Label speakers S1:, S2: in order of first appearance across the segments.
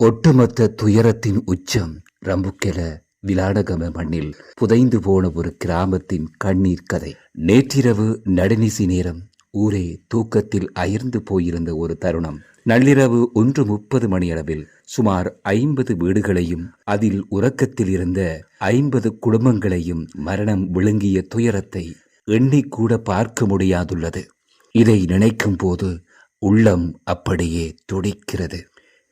S1: ஒட்டுமொத்த துயரத்தின் உச்சம் ரம்புக்கெல விலாடகம மண்ணில் புதைந்து போன ஒரு கிராமத்தின் கண்ணீர் கதை. நேற்றிரவு நடுநிசி நேரம் ஊரே தூக்கத்தில் அயர்ந்து போயிருந்த ஒரு தருணம். நள்ளிரவு ஒன்று முப்பது மணியளவில் சுமார் ஐம்பது வீடுகளையும் அதில் உறக்கத்தில் இருந்த ஐம்பது குடும்பங்களையும் மரணம் விழுங்கிய துயரத்தை எண்ணிக்கூட பார்க்க முடியாதுள்ளது. இதை நினைக்கும் போது உள்ளம் அப்படியே துடிக்கிறது.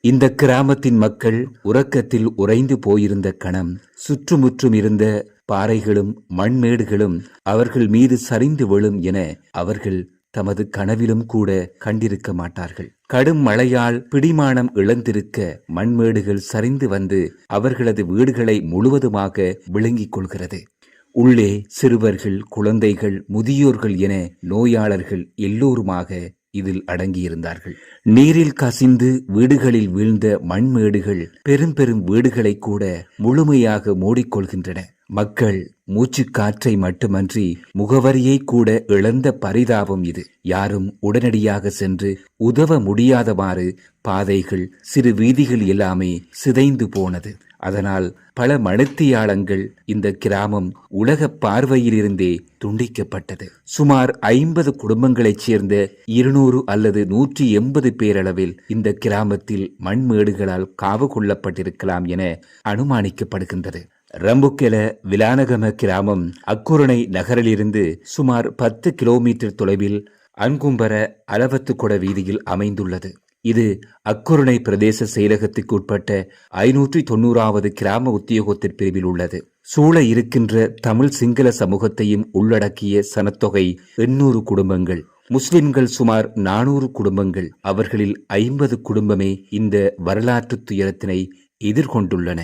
S1: இந்த கிராமத்தின் மக்கள் உறக்கத்தில் உறைந்து போயிருந்த கணம் சுற்றுமுற்றும் இருந்த பாறைகளும் மண்மேடுகளும் அவர்கள் மீது சரிந்து விழும் என அவர்கள் தமது கனவிலும் கூட கண்டிருக்க மாட்டார்கள். கடும் மழையால் பிடிமானம் இழந்திருக்க மண்மேடுகள் சரிந்து வந்து அவர்களது வீடுகளை முழுவதுமாக விழுங்கிக் கொள்கிறது. உள்ளே சிறுவர்கள் குழந்தைகள் முதியோர்கள் என நோயாளர்கள் எல்லோருமாக இதில் அடங்கியிருந்தார்கள். நீரில் கசிந்து வீடுகளில் வீழ்ந்த மண்மேடுகள் பெரும் பெரும் வீடுகளை கூட முழுமையாக மூடிக்கொள்கின்றன. மக்கள் மூச்சு காற்றை மட்டுமன்றி முகவரியை கூட இழந்த பரிதாபம் இது. யாரும் உடனடியாக சென்று உதவ முடியாதவாறு பாதைகள் சிறு வீதிகள் எல்லாமே சிதைந்து போனது. அதனால் பல மணத்தியாளங்கள் இந்த கிராமம் உலக பார்வையிலிருந்தே துண்டிக்கப்பட்டது. சுமார் ஐம்பது குடும்பங்களைச் சேர்ந்த இருநூறு அல்லது நூற்றி எண்பது பேரளவில் இந்த கிராமத்தில் மண்மேடுகளால் காவு கொள்ளப்பட்டிருக்கலாம் என அனுமானிக்கப்படுகின்றது. ரம்புக்கெல விலானகம கிராமம் அக்குரணை நகரிலிருந்து சுமார் பத்து கிலோமீட்டர் தொலைவில் அன்கும்பர அலவத்துக்குட வீதியில் அமைந்துள்ளது. இது அக்குருணை பிரதேச செயலகத்துக்கு உட்பட்ட ஐநூற்றி தொண்ணூறாவது கிராம உத்தியோகத்திற் பிரிவில் உள்ளது. சூழ இருக்கின்ற தமிழ் சிங்கள சமூகத்தையும் உள்ளடக்கிய சனத்தொகை எண்ணூறு குடும்பங்கள். முஸ்லிம்கள் சுமார் நானூறு குடும்பங்கள். அவர்களில் ஐம்பது குடும்பமே இந்த வரலாற்று துயரத்தினை எதிர்கொண்டுள்ளன.